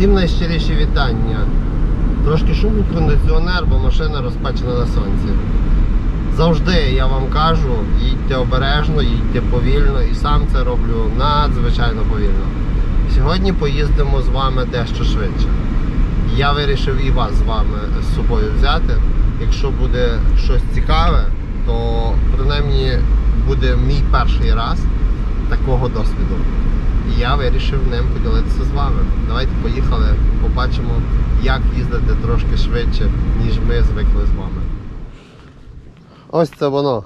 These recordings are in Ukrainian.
Всім найщиріші вітання. Трошки шумить кондиціонер, бо машина розпечена на сонці. Завжди я вам кажу, їдьте обережно, їдьте повільно і сам це роблю надзвичайно повільно. Сьогодні поїздимо з вами дещо швидше. Я вирішив і вас з вами з собою взяти. Якщо буде щось цікаве, то принаймні буде мій перший раз такого досвіду. І я вирішив ним поділитися з вами. Давайте поїхали, побачимо, як їздити трошки швидше, ніж ми звикли з вами. Ось це воно.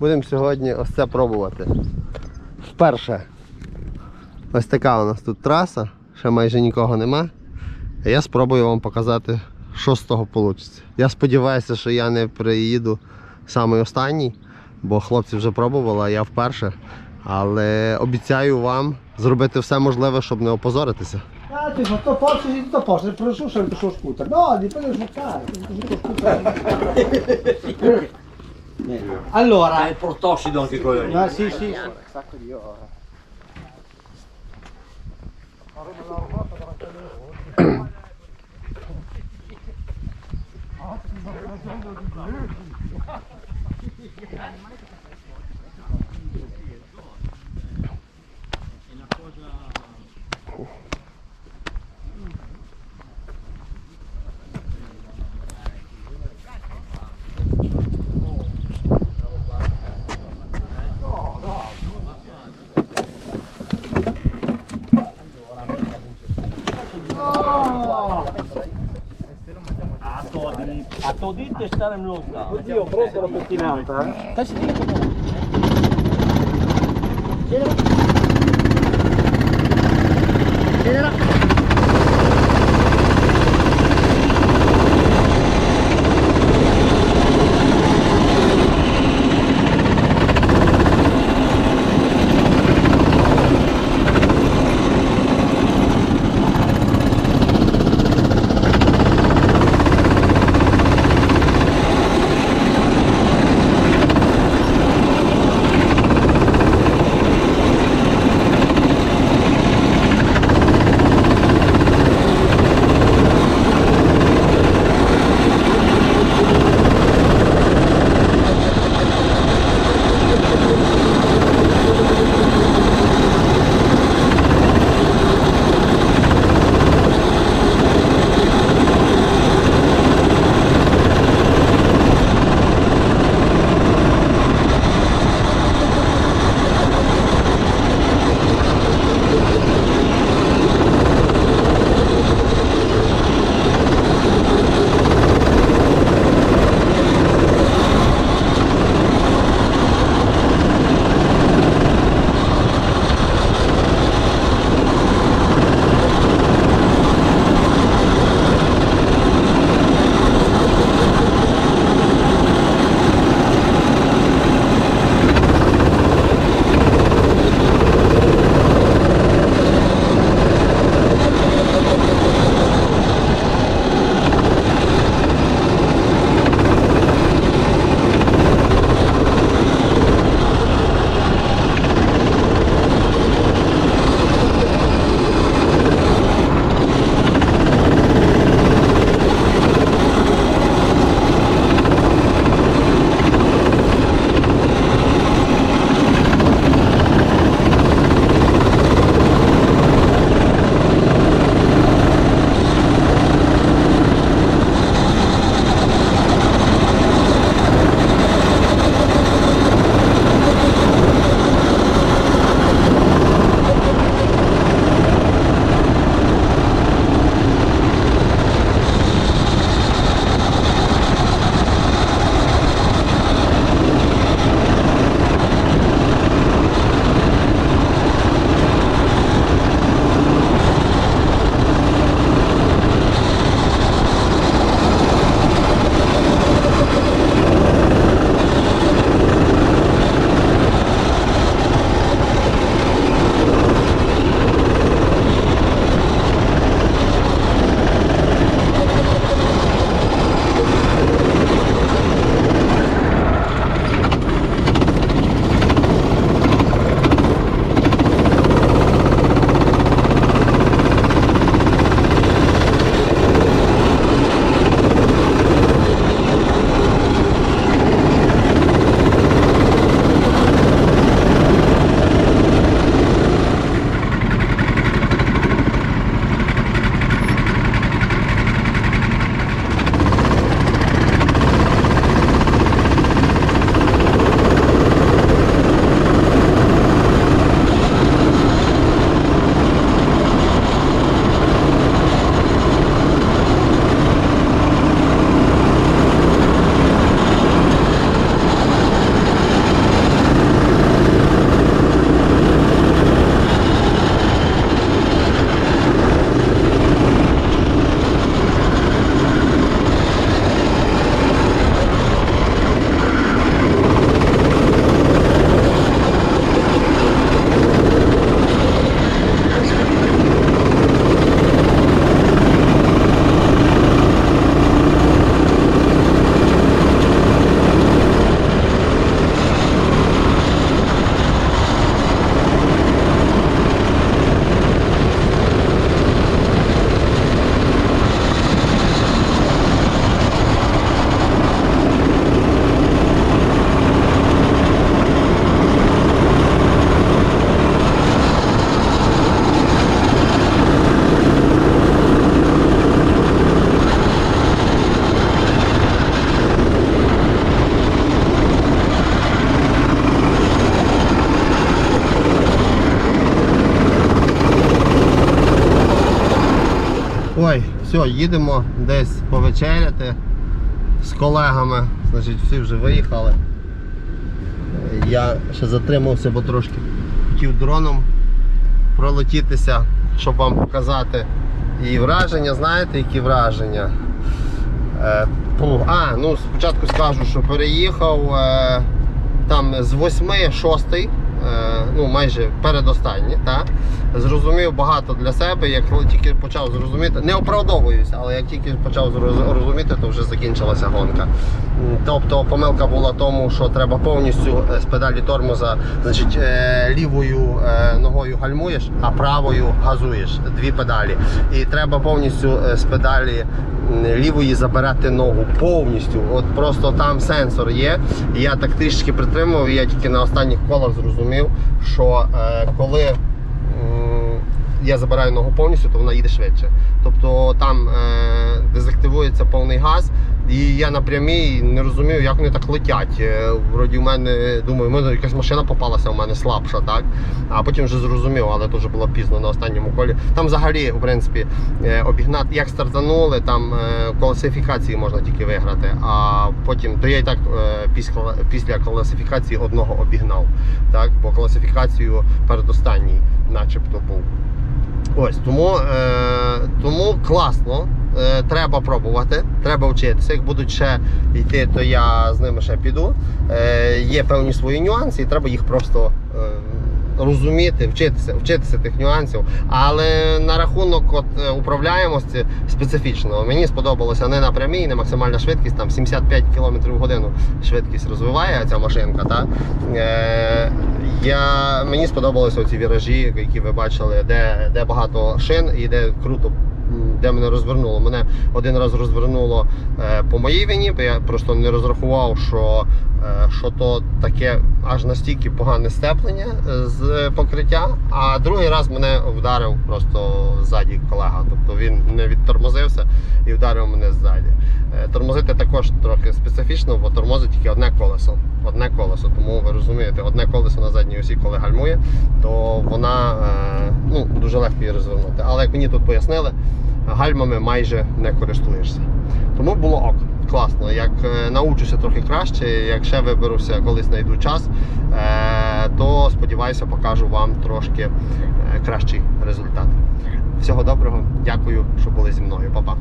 Будемо сьогодні ось це пробувати. Вперше. Ось така у нас тут траса, ще майже нікого нема. Я спробую вам показати, що з того вийде. Я сподіваюся, що я не приїду самий останній, бо хлопці вже пробували, а я вперше. Але обіцяю вам зробити все можливе, щоб не опозоритися. Ah. Allora, Ah, il portossido anche quello lì. ah, sì, sì, un sacco di ore. A to dite stare lontano. Oddio, preso la pettinata, eh? 谁知道 все, їдемо десь повечеряти з колегами. Значить, всі вже виїхали. Я ще затримався, бо трошки хотів дроном пролетітися, щоб вам показати і враження. Знаєте, які враження? Е, а, ну спочатку скажу, що переїхав е, там з 8 6 е, ну майже передостанні, та? зрозумів багато для себе, як тільки почав зрозуміти, не оправдовуюся, але як тільки почав розуміти, то вже закінчилася гонка. Тобто помилка була тому, що треба повністю е, з педалі тормоза, значить, е, лівою е, ногою гальмуєш, а правою газуєш дві педалі. І треба повністю е, з педалі лівої забирати ногу повністю. От просто там сенсор є. Я так трішки притримував, я тільки на останніх колах зрозумів, що е, коли я забираю ногу повністю, то вона їде швидше. Тобто там е, дезактивується повний газ, і я на прямій не розумію, як вони так летять. Е, Вроді в мене думаю, може якась машина попалася у мене слабша, так? А потім вже зрозумів, але вже було пізно на останньому колі. Там взагалі, в принципі, е, обігнати, як стартанули, там е, класифікації можна тільки виграти. А потім, то я і так після, класифікації одного обігнав. Так? Бо класифікацію передостанній начебто був. Ось тому, тому класно. Е, треба пробувати, треба вчитися. Як будуть ще йти, то я з ними ще піду. Е, є певні свої нюанси, і треба їх просто е, розуміти, вчитися, вчитися тих нюансів. Але на рахунок от, управляємості специфічно. Мені сподобалося не на прямій, не максимальна швидкість, там 75 км в годину швидкість розвиває ця машинка. Та? Я, мені сподобалися ці віражі, які ви бачили, де, де багато шин і де круто. Де мене розвернуло. Мене один раз розвернуло е, по моїй вині, бо я просто не розрахував, що, е, що то таке аж настільки погане степлення е, з покриття. А другий раз мене вдарив просто відтормозився і вдарив мене ззаді. Е, Тормозити також трохи специфічно, бо тормозить тільки одне колесо. Одне колесо. Тому ви розумієте, одне колесо на задній осі, коли гальмує, то вона е, ну, дуже легко її розвернути. Але як мені тут пояснили, гальмами майже не користуєшся. Тому було ок. Класно. Як е, научуся трохи краще, як ще виберуся, колись знайду час, то сподіваюся, покажу вам трошки кращий результат. Всього доброго, дякую, що були зі мною. Па-па.